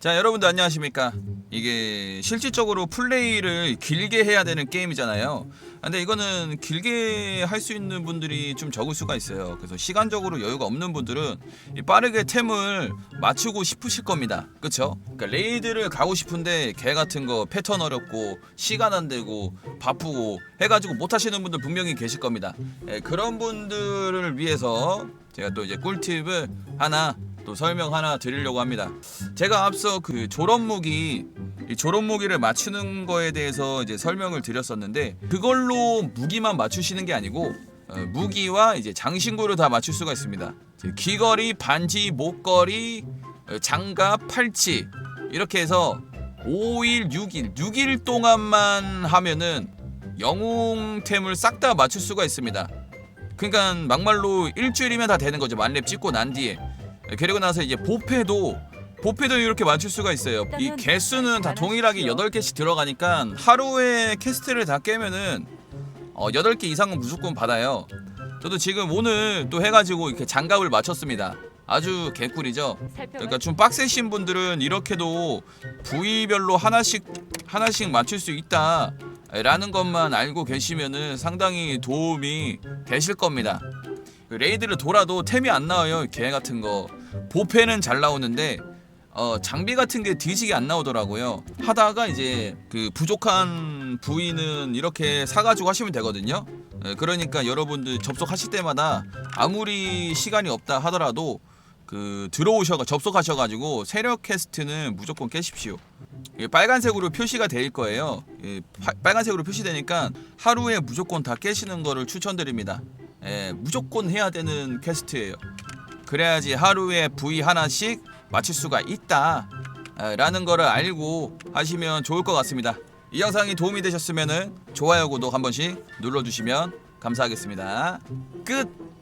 자 여러분들 안녕하십니까? 이게 실질적으로 플레이를 길게 해야 되는 게임이잖아요. 근데 이거는 길게 할 수 있는 분들이 좀 적을 수가 있어요. 그래서 시간적으로 여유가 없는 분들은 이 빠르게 템을 맞추고 싶으실 겁니다. 그쵸? 그러니까 레이드를 가고 싶은데 개 같은 거 패턴 어렵고 시간 안 되고 바쁘고 해가지고 못 하시는 분들 분명히 계실 겁니다. 예, 그런 분들을 위해서 제가 또 이제 꿀팁을 하나 또 설명 하나 드리려고 합니다. 제가 앞서 그 졸업 무기 이 졸업 무기를 맞추는 거에 대해서 이제 설명을 드렸었는데 그걸로 무기만 맞추시는 게 아니고 어, 무기와 이제 장신구를 다 맞출 수가 있습니다. 귀걸이, 반지, 목걸이, 어, 장갑, 팔찌 이렇게 해서 5일, 6일, 6일 동안만 하면은 영웅템을 싹 다 맞출 수가 있습니다. 그러니까 막말로 일주일이면 다 되는 거죠. 만렙 찍고 난 뒤에. 그리고 나서 이제 보패도 보패도 이렇게 맞출 수가 있어요. 이 개수는 다 동일하게 8개씩 들어가니까 하루에 캐스트를 다 깨면은 어 8개 이상은 무조건 받아요. 저도 지금 오늘 또 해가지고 이렇게 장갑을 맞췄습니다. 아주 개꿀이죠. 그러니까 좀 빡세신 분들은 이렇게도 부위별로 하나씩 하나씩 맞출 수 있다. 라는 것만 알고 계시면은 상당히 도움이 되실 겁니다. 그 레이드를 돌아도 템이 안 나와요. 개 같은 거. 보패는 잘 나오는데 어, 장비 같은 게 뒤지게 안 나오더라고요. 하다가 이제 그 부족한 부위는 이렇게 사가지고 하시면 되거든요. 예, 그러니까 여러분들 접속하실 때마다 아무리 시간이 없다 하더라도 그 들어오셔가 접속하셔가지고 세력 퀘스트는 무조건 깨십시오. 이게 빨간색으로 표시가 될 거예요. 예, 파- 빨간색으로 표시되니까 하루에 무조건 다 깨시는 거를 추천드립니다. 예, 무조건 해야 되는 퀘스트예요. 그래야지 하루에 부위 하나씩 맞출 수가 있다. 아, 라는 거를 알고 하시면 좋을 것 같습니다. 이 영상이 도움이 되셨으면 좋아요, 구독 한 번씩 눌러주시면 감사하겠습니다. 끝!